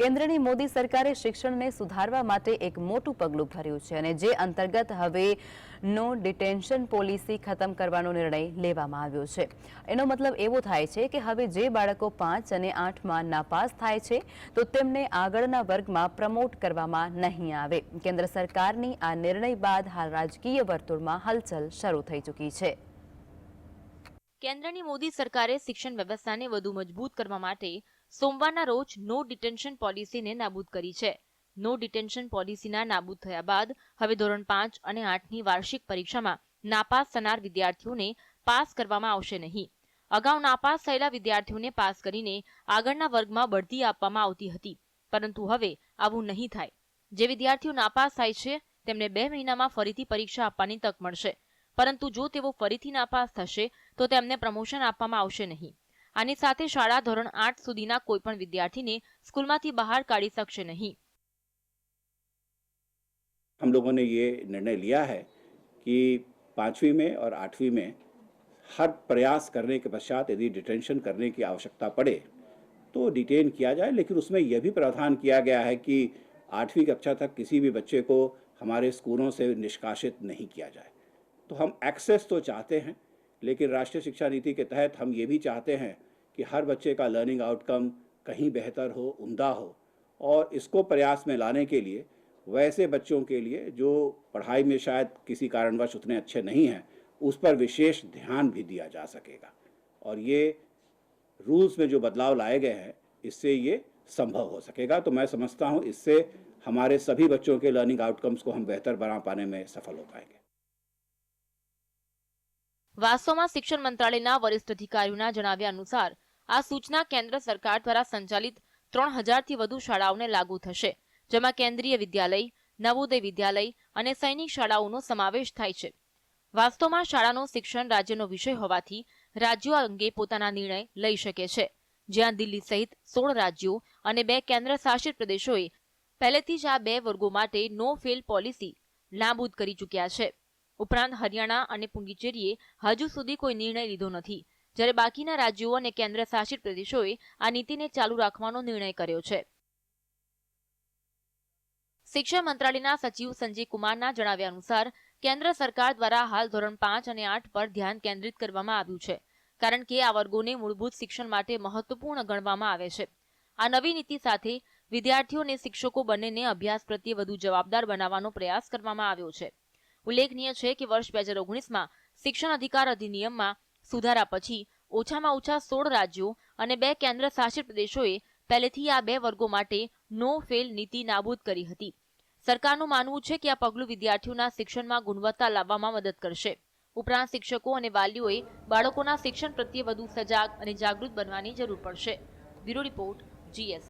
કેન્દ્રની મોદી સરકારે શિક્ષણને સુધારવા માટે એક મોટું પગલું ભર્યું છે અને જે અંતર્ગત હવે નો ડિટેન્શન પોલિસી ખતમ કરવાનો નિર્ણય લેવામાં આવ્યો છે. એનો મતલબ એવો થાય છે કે હવે જે બાળકો પાંચ અને આઠમાં નાપાસ થાય છે, તો તેમને આગળના વર્ગમાં પ્રમોટ કરવામાં નહીં આવે. કેન્દ્ર સરકારની આ નિર્ણય બાદ હાલ રાજકીય વર્તુળમાં હલચલ શરૂ થઈ ચૂકી છે. કેન્દ્રની મોદી સરકારે શિક્ષણ વ્યવસ્થાને વધુ મજબૂત કરવા માટે સોમવારના રોજ નો ડિટેન્શન પોલિસીને નાબૂદ કરી છે. નો ડિટેન્શન પોલિસીના નાબૂદ થયા બાદ હવે ધોરણ પાંચ અને આઠની વાર્ષિક પરીક્ષામાં નાપાસ થનાર વિદ્યાર્થીઓને પાસ કરવામાં આવશે નહીં. અગાઉ નાપાસ થયેલા વિદ્યાર્થીઓને પાસ કરીને આગળના વર્ગમાં બઢતી આપવામાં આવતી હતી, પરંતુ હવે આવું નહીં થાય. જે વિદ્યાર્થીઓ નાપાસ થાય છે, તેમને બે મહિનામાં ફરીથી પરીક્ષા આપવાની તક મળશે. પરંતુ જો તેઓ ફરીથી નાપાસ થશે, તો તેમને પ્રમોશન આપવામાં આવશે નહીં. આની સાથે શાળા ધોરણ આઠ સુધીના કોઈપણ વિદ્યાર્થીને સ્કૂલમાંથી બહાર કાઢી શકશે નહીં हम लोगों ने ये निर्णय लिया है कि पाँचवीं में और आठवीं में हर प्रयास करने के पश्चात यदि डिटेंशन करने की आवश्यकता पड़े तो डिटेन किया जाए लेकिन उसमें यह भी प्रावधान किया गया है कि आठवीं कक्षा तक किसी भी बच्चे को हमारे स्कूलों से निष्कासित नहीं किया जाए तो हम एक्सेस तो चाहते हैं लेकिन राष्ट्रीय शिक्षा नीति के तहत हम ये भी चाहते हैं कि हर बच्चे का लर्निंग आउटकम कहीं बेहतर हो उम्दा हो और इसको प्रयास में लाने के लिए वैसे बच्चों के लिए जो पढ़ाई में शायद किसी कारणवश उतने अच्छे नहीं हैं उस पर विशेष ध्यान भी दिया जा सकेगा और ये रूल्स में जो बदलाव लाए गए हैं इससे ये संभव हो सकेगा तो मैं समझता हूँ इससे हमारे सभी बच्चों के लर्निंग आउटकम्स को हम बेहतर बना पाने में सफल हो पाएंगे વાસ્તવમાં શિક્ષણ મંત્રાલયના વરિષ્ઠ અધિકારીઓના જણાવ્યા અનુસાર આ સૂચના કેન્દ્ર સરકાર દ્વારા સંચાલિત ત્રણ હજારથી વધુ શાળાઓને લાગુ થશે, જેમાં કેન્દ્રીય વિદ્યાલય, નવોદય વિદ્યાલય અને સૈનિક શાળાઓનો સમાવેશ થાય છે. વાસ્તવમાં શાળાનું શિક્ષણ રાજ્યનો વિષય હોવાથી રાજ્યો અંગે પોતાના નિર્ણય લઈ શકે છે. જ્યાં દિલ્હી સહિત સોળ રાજ્યો અને બે કેન્દ્ર શાસિત પ્રદેશોએ પહેલેથી જ આ બે વર્ગો માટે નો ફેલ પોલિસી નાબૂદ કરી ચૂક્યા છે. ઉપરાંત હરિયાણા અને પુંગીચેરીએ હજુ સુધી કોઈ નિર્ણય લીધો નથી. જ્યારે બાકીના રાજ્યો અને કેન્દ્ર શાસિત પ્રદેશોએ આ નીતિને ચાલુ રાખવાનો નિર્ણય કર્યો છે. શિક્ષણ મંત્રાલયના સચિવ સંજય કુમારના જણાવ્યા અનુસાર, કેન્દ્ર સરકાર દ્વારા હાલ ધોરણ પાંચ અને આઠ પર ધ્યાન કેન્દ્રિત કરવામાં આવ્યું છે, કારણ કે આ વર્ગોને મૂળભૂત શિક્ષણ માટે મહત્વપૂર્ણ ગણવામાં આવે છે. આ નવી નીતિ સાથે વિદ્યાર્થીઓ અને શિક્ષકો બંનેને અભ્યાસ પ્રત્યે વધુ જવાબદાર બનાવવાનો પ્રયાસ કરવામાં આવ્યો છે. ઉલ્લેખનીય છે કે વર્ષ બે હજાર ઓગણીસમાં શિક્ષણ અધિકાર અધિનિયમમાં સુધારા પછી ઓછામાં ઓછા સોળ રાજ્યો અને બે કેન્દ્ર શાસિત પ્રદેશોએ પહેલેથી આ બે વર્ગો માટે નો ફેલ નીતિ નાબૂદ કરી હતી. સરકારનું માનવું છે કે આ પગલું વિદ્યાર્થીઓના શિક્ષણમાં ગુણવત્તા લાવવામાં મદદ કરશે. ઉપરાંત શિક્ષકો અને વાલીઓએ બાળકોના શિક્ષણ પ્રત્યે વધુ સજાગ અને જાગૃત બનવાની જરૂર પડશે. Bureau report, GS.